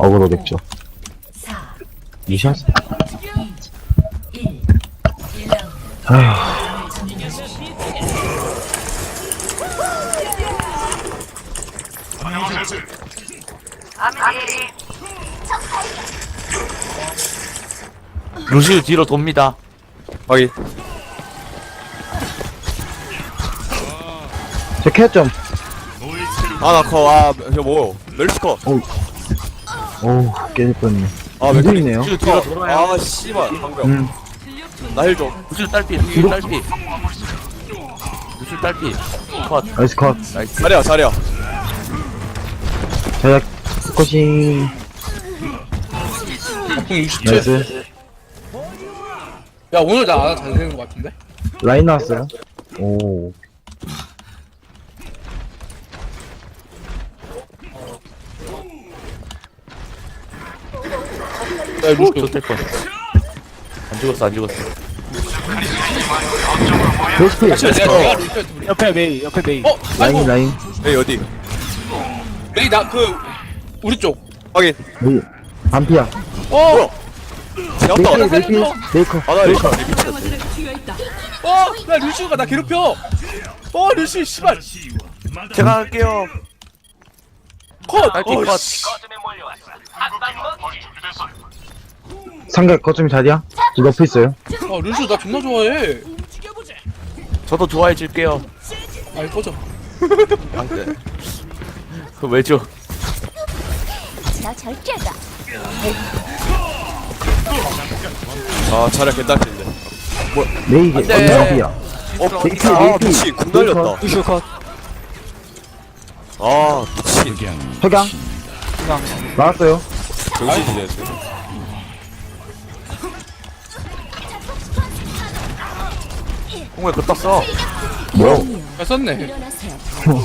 어그로 냈죠. 4, 미션? 1. 1라운드. 아휴, 점령하십시오. 루시우 뒤로 돕니다. 확인. 제캐 좀. 아, 나 커. 아, 이거 뭐. 멜시 커. 오우, 깨질 뻔했네. 아, 있네요. 루시우 뒤로 돌아요. 아, 씨발. 방금. 음, 나힐 좀. 루시우 딸피, 루시우 딸피. 루시우 딸피. 컷. 나이스 컷. 나이스. 자리야. 자약, 포커싱. 공 67. 나이스. 야 오늘 나잘 되는 것 같은데? 라인 나왔어요. 오. 야 루시. 좋될 뻔. 안 죽었어, 안 죽었어. 베스트. 내가 내가 루시한테 부르. 옆에 메이, 옆에 메이. 어 라인, 아이고 라인. 에이, 어디? 메이 나그 우리 쪽. 확인. 메이. 반피야. 어. 잡다. 메이크, 메이크, 메이커. 아, 나 이거. 어나 루시가 나 괴롭혀. 어 루시 씨발. 제가 할게요. 컷. 어, 컷. 씨. 상대 거점이 자리야? 저 옆에 있어요. 아 루시 나 존나 좋아해. 저도 좋아해 줄게요. 아이 꺼져. 안 돼. 그왜 줘? 나 절제다. 아, 자리야, 개딸핀데. 메이, 안 돼. 메이야. 어, 메이크, 아, 메이크. 미친. 궁 날렸다. 루슈 컷. 아, 미친. 석양. 나왔어요. 정신이네, 지금. 공을 그 떴어. 뭐야? 잘 썼네.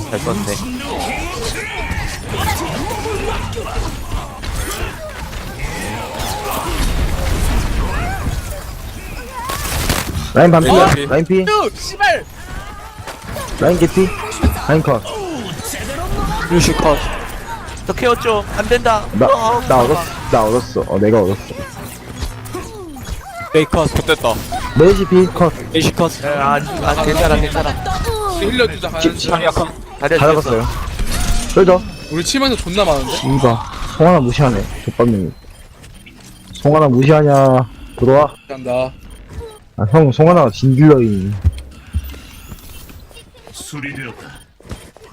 잘 썼네. 라인 반피야. 어? 라인 피. 으 씨발. 라인 개피. 라인 컷. 루슈 컷. 저 케어 좀. 안 된다. 나, 어, 나 얻었어. 나 얻었어. 어, 내가 얻었어. 메이 컷. 좋됐다. 메이시 피 컷. 메이시 컷. 아, 안, 아, 괜찮아, 괜찮아. 우리 힐러 주자 가야지. 자리야 컷. 다리 다 잡았어요. 쫄죠? 우리 치면서 존나 많은데. 이봐. 송하나 무시하네. 족밥님이. 송하나 무시하냐. 들어와. 간다. 아, 형, 송하나가 진딜러이.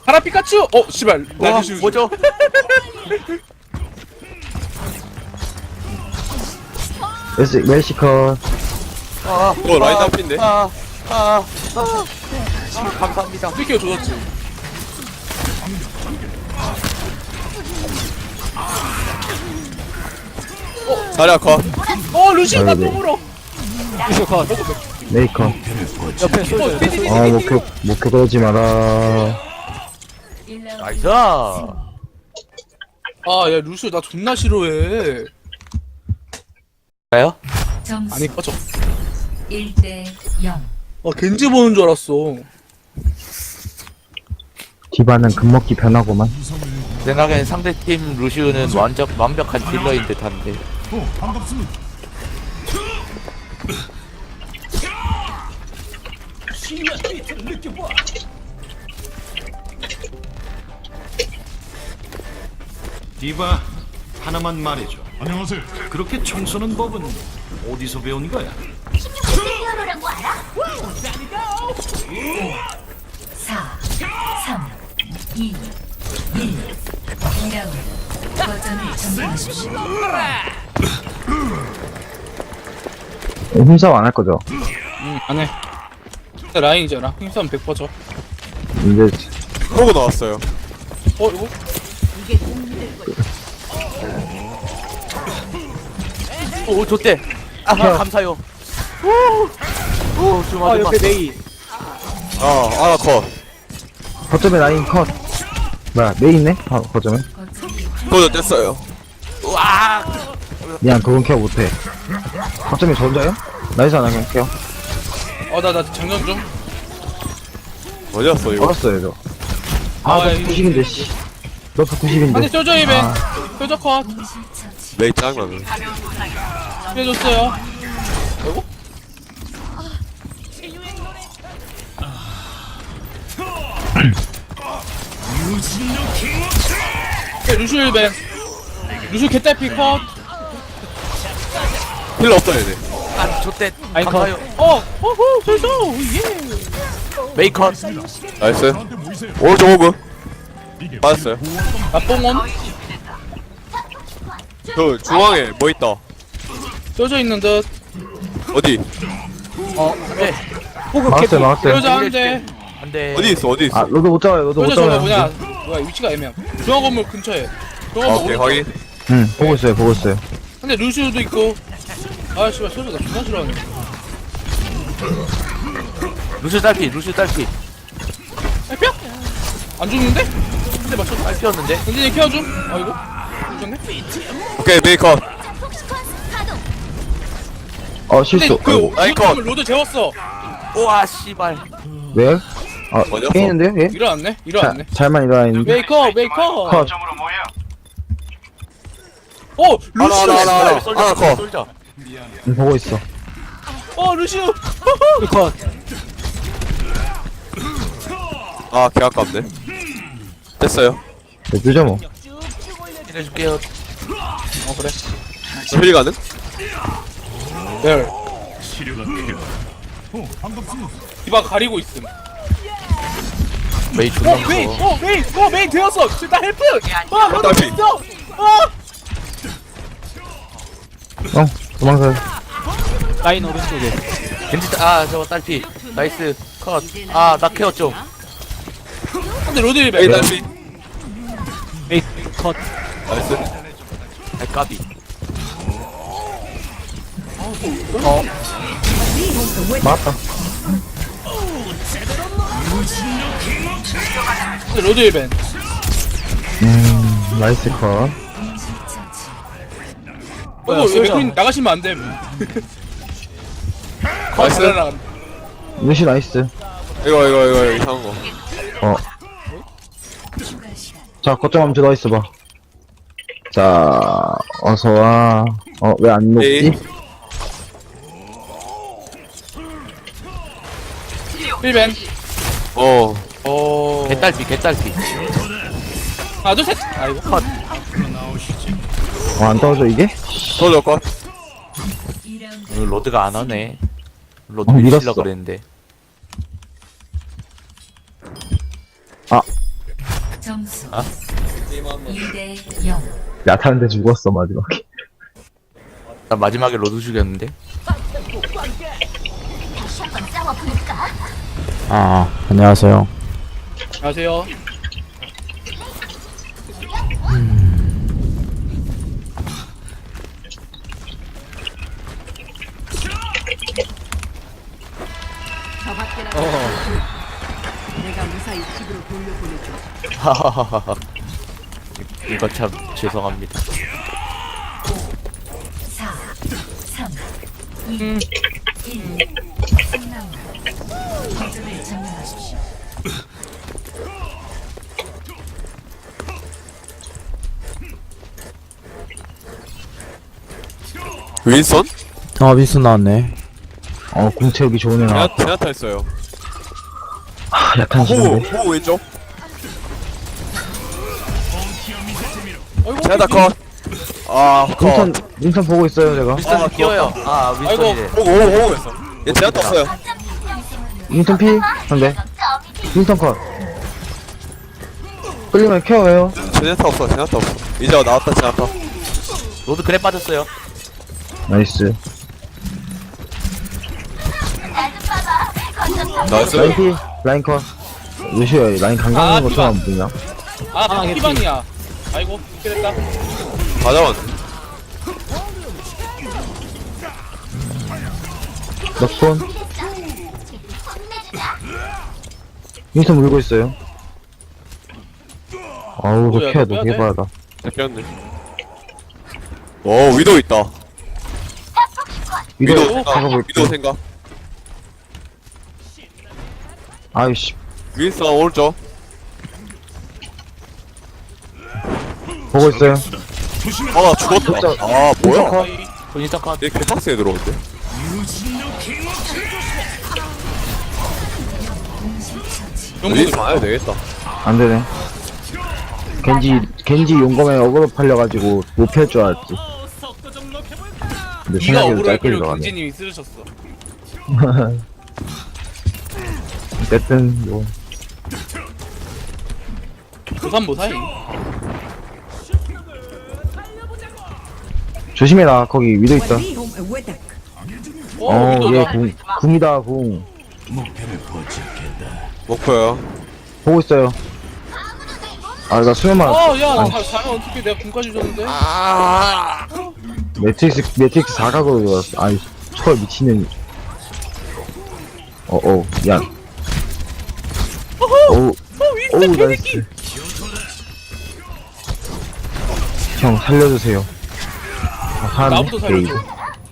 하라 피카츄. 어 씨발. 나 와, 루시. 뭐죠? 메시, 메시 컷. 아, 이거 라인 딸핀데? 아, 아, 아. 감사합니다. 피키어 조졌지. 자리야, 커. 어 루시 나 아이고. 너무 울어. 루슈 컷. 메이 컷. 옆에 어. 아, 목표, 목표 그러지 마라. 1라운드. 나이스. 아야 루시 나 존나 싫어해. 가요? 점수 아니 꺼져. 1대 0. 아 겐지 보는 줄 알았어. 디바는 금먹기 변하고만. 생각엔 상대팀 루시우는 완전 완벽한 딜러인 듯한데. 디바 하나만 말해줘. 안녕하세요. 그렇게 총 쏘는 법은 어디서 배운 거야? 4, 3, 2, 1. 2라운드. 거점을 점령하십시오. 힘싸움 안 할 거죠? 응 안해. 라인이잖아. 힘싸움 100%죠. 이제, 호구 나왔어요. 어 이거? 오, 좋대. 아, 감사요. 오, 오, 좀 아. 옆에 메이. 아, 아나 커. 거점에 라인 컷. 뭐야, 메이 있네? 아, 거점에? 그거 뗐어요. 와, 미안, 그건 케어 못해. 거점에 저 혼자요? 나이스 안 하면 케어. 어나 나 장전 좀. 어디였어, 이거? 얼었어요, 저. 아, 아, 너 이거- 90인데, 씨. 너 90인데. 한대 쪄줘 입에. 아. 뾰족 컷 메이 짱나네 해줬어요. 아이고 네, 루슈 1벤 루슈 개딸피 컷. 힐러 없다 얘네 아 좋대. 가요. 어! 어후 벌써 예. 메이컷. 나이스. 오른쪽 호그. 맞았어요. 나뽕원 그 중앙에 뭐 있다 쪄져 있는 듯. 어디? 안돼 호그 막았어요 캐피. 막았어요. 쪄져 한대. 안돼. 어디 있어 어디 있어? 아 로드 못 잡아요 로드 못 쪄져 저거 잡아요. 뭐냐? 뭐야 위치가 애매함. 중앙 건물 근처에. 중앙 아, 건물 오케이 오른쪽. 확인. 응 보고 있어요 보고 있어요. 근데 루슈도 있고. 아 씨발 소리 나 존나 싫어하네. 루시 딸피 루시 딸피. 아 뼈! 안 죽는데? 근데 맞췄어 딸피였는데? 엔진이 키워줌 아이고. 죽네? 오케이 메이 컷 폭시콘 가동. 어 근데 실수 그 아이고. 아이콘. 로드 로드 재웠어. 우와 씨발. 왜? 아 어디였어? 깨있는데요 얘? 일어났네? 자, 일어났네. 잘만 일어나 있는데. 메이커? 메이커 컷어 하나 루슈 하나 하나 하나. 솔져 하나 컷. 솔져 응, 보고 있어. 어 컷. 아, 개 아깝네. 됐어요. 네, 늦어 뭐. 해줄게요. 어 그래. 힐 가능? 열 디바 가리고 있음. 메이 존나 어 메인 무서워. 어 메인 어 메인 되었어. 나 헬프! 아 로드 딸피. 있어. 아어 도망가요. 라인 오른쪽에. 겐지 딸- 아 저거 딸피. 나이스. 컷아나 케어 좀 근데 로드 메이 1벤 달피. 메이 컷. 나이스. 아이 까비 맞다 근데 로드 1벤 음 나이스 컷어 이거 맥퀸 나가시면 안 돼 나이스. 나간다 루시 나이스 이거, 이거, 이거, 이상한 거. 어. 자, 거점 한번 들어가 있어봐. 자, 어서와. 어, 왜안 에이. 녹지? 1벤 어. 어 개딸피 개딸피 하나 둘셋 아이고 컷 어, 안 떨어져, 이게? 소저 컷. 오늘 로드가 안 하네 로드 어, 밀었어. 그랬는데 점수 아? 2대 0 야타는데 죽었어, 마지막에. 나 마지막에 로드 죽였는데? 아 안녕하세요. 안녕하세요. 하하하하 이거 참 죄송합니다. 4 3 2 1 3라운 윈선? 아 미스 나왔네 어, 공 채우기 좋은 애나. 제나, 제나타 했어요. 아, 약한 호우. 호우 왼쪽. 아이고 제나타 컷. 아, 컷. 윈선, 윈선 보고 있어요, 제가. 윈스턴 끼워요 아 윈스턴이래 호우, 호우, 호우 했어. 얘 제나타 없어요. 윈선 피? 상대. 윈선 컷. 끌리면 케어해요. 제나타 없어, 제나타 없어. 이제 나왔다, 제나타. 로드 그래 빠졌어요 나이스. 나이스. 라인 피, 라인 컷. 루시오, 라인 아, 강강한 피가. 것처럼 보이냐? 아 바퀴반이야 아이고 이렇게 됐다 다 잡았네. 넉 손. 윈선 물고 있어요. 아우, 그 뭐야, 케어 너 빼야 돼? 개발하다. 잡혔네. 오, 위도 있다. 위도 위도 생각. 위도 생각. 아이씨, 윈선 오른쪽. 보고 있어요. 아 죽었다 아 뭐야 본인다 컷얘 개박스에 들어온대 리스 안 해도 되겠다 안 되네. 겐지, 겐지 용검에 어그로 팔려가지고 못 펼 줄 알았지. 근데 네가 생각해도 억울할 짧게 들어가네. 경진님이 쓰러졌어 어쨌든, 뭐. 부산보사이 조심해라, 거기 위도 있다. 어 어, 얘 궁, 궁이다, 궁. 목표 요 보고 있어요. 아, 나 수면만, 어야 아니. 자면 어떻게 내가 군까지 줬는데 매트릭스, 매트릭스 4각으로 들어왔어. 아이, 철 미치는. 어, 어, 미안. 어우, 어우, 나이스. 형, 살려주세요. 아, 살았네, 나부터. 살려줘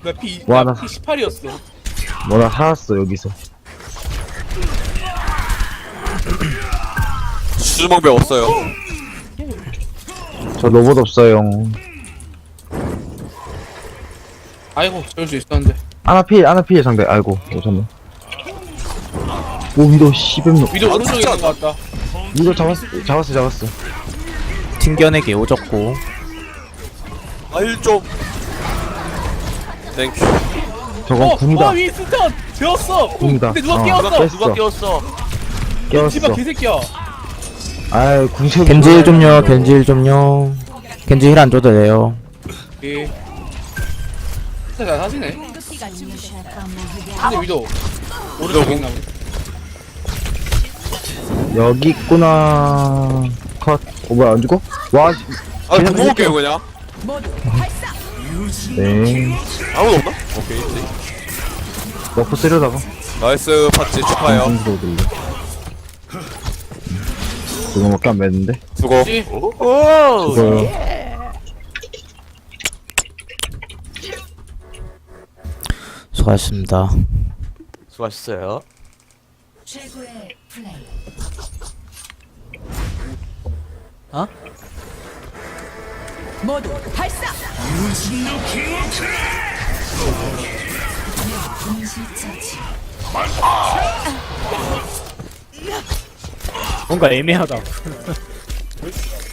나피 와, 나 나- 피 18이었어 뭐나 살았어, 여기서. 수주먹배 없어요 저 로봇 없어요. 아이고 저럴 수 있었는데 아나 피해, 아나 피해 상대. 아이고, 오셨네. 오, 위도 씨뱀노. 위도 아, 오른쪽에. 있는 것 같다 위도 잡았어, 잡았어, 잡았어. 튕겨내기 오졌고 아일 좀 땡큐 저건 어! 궁이다. 어 윈스턴! 되었어! 궁이다. 근데 누가 어, 깨웠어! 깼어. 누가 깨웠어 깨웠어. 씨발 개새끼야 아이, 궁채. 겐지 일 좀요 겐지 일 좀요 겐지 힐 안 줘도 돼요 예 진짜 잘 하시네. 근데 위도 오른쪽에 있나 보네 여기 있구나. 컷. 어, 뭐야, 안 죽어? 와, 아 그냥 구멍볼게요 그냥 네. 아무도 없나? 오케이 있지 너프 쓰려다가. 나이스 파츠 축하해요 방송도 들려. 그거밖에 안 맺는데? 수고? 오 그거. 수고하셨습니다 수고하셨어요 최고의 플레이. 동시 처치. 뭔가 애매하다.